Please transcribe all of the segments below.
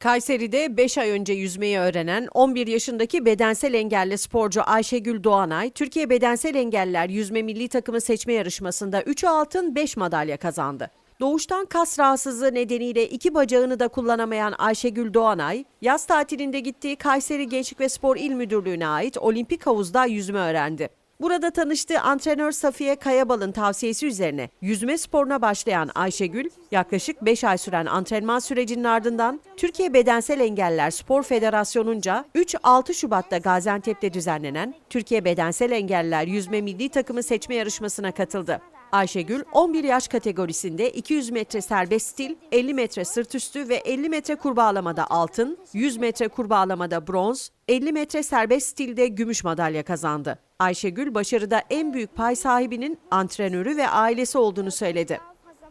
Kayseri'de 5 ay önce yüzmeyi öğrenen 11 yaşındaki bedensel engelli sporcu Ayşegül Doğanay, Türkiye Bedensel Engelliler Yüzme Milli Takımı seçme yarışmasında 3 altın 5 madalya kazandı. Doğuştan kas rahatsızlığı nedeniyle iki bacağını da kullanamayan Ayşegül Doğanay, yaz tatilinde gittiği Kayseri Gençlik ve Spor İl Müdürlüğü'ne ait olimpik havuzda yüzme öğrendi. Burada tanıştığı antrenör Safiye Kayabal'ın tavsiyesi üzerine yüzme sporuna başlayan Ayşegül, yaklaşık 5 ay süren antrenman sürecinin ardından Türkiye Bedensel Engeller Spor Federasyonu'nca 3-6 Şubat'ta Gaziantep'te düzenlenen Türkiye Bedensel Engeller Yüzme Milli Takımı seçme yarışmasına katıldı. Ayşegül 11 yaş kategorisinde 200 metre serbest stil, 50 metre sırt üstü ve 50 metre kurbağalamada altın, 100 metre kurbağalamada bronz, 50 metre serbest stilde gümüş madalya kazandı. Ayşegül başarıda en büyük pay sahibinin antrenörü ve ailesi olduğunu söyledi.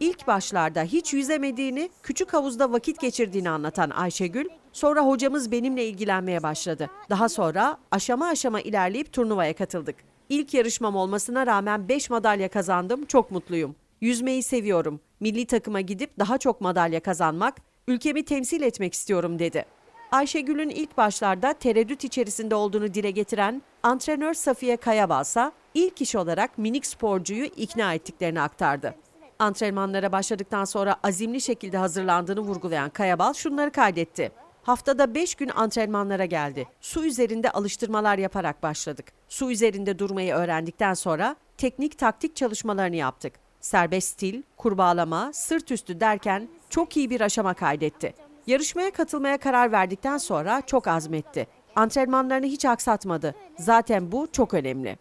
İlk başlarda hiç yüzemediğini, küçük havuzda vakit geçirdiğini anlatan Ayşegül, sonra hocamız benimle ilgilenmeye başladı. Daha sonra aşama aşama ilerleyip turnuvaya katıldık. İlk yarışmam olmasına rağmen 5 madalya kazandım, çok mutluyum. Yüzmeyi seviyorum. Milli takıma gidip daha çok madalya kazanmak, ülkemi temsil etmek istiyorum dedi. Ayşegül'ün ilk başlarda tereddüt içerisinde olduğunu dile getiren antrenör Safiye Kayabal ise ilk iş olarak minik sporcuyu ikna ettiklerini aktardı. Antrenmanlara başladıktan sonra azimli şekilde hazırlandığını vurgulayan Kayabal şunları kaydetti. Haftada 5 gün antrenmanlara geldi. Su üzerinde alıştırmalar yaparak başladık. Su üzerinde durmayı öğrendikten sonra teknik taktik çalışmalarını yaptık. Serbest stil, kurbağalama, sırt üstü derken çok iyi bir aşama kaydetti. Yarışmaya katılmaya karar verdikten sonra çok azmetti. Antrenmanlarını hiç aksatmadı. Zaten bu çok önemli.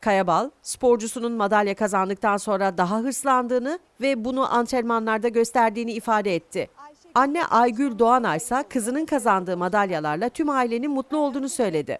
Kayabal, sporcusunun madalya kazandıktan sonra daha hırslandığını ve bunu antrenmanlarda gösterdiğini ifade etti. Anne Aygül Doğanay ise kızının kazandığı madalyalarla tüm ailenin mutlu olduğunu söyledi.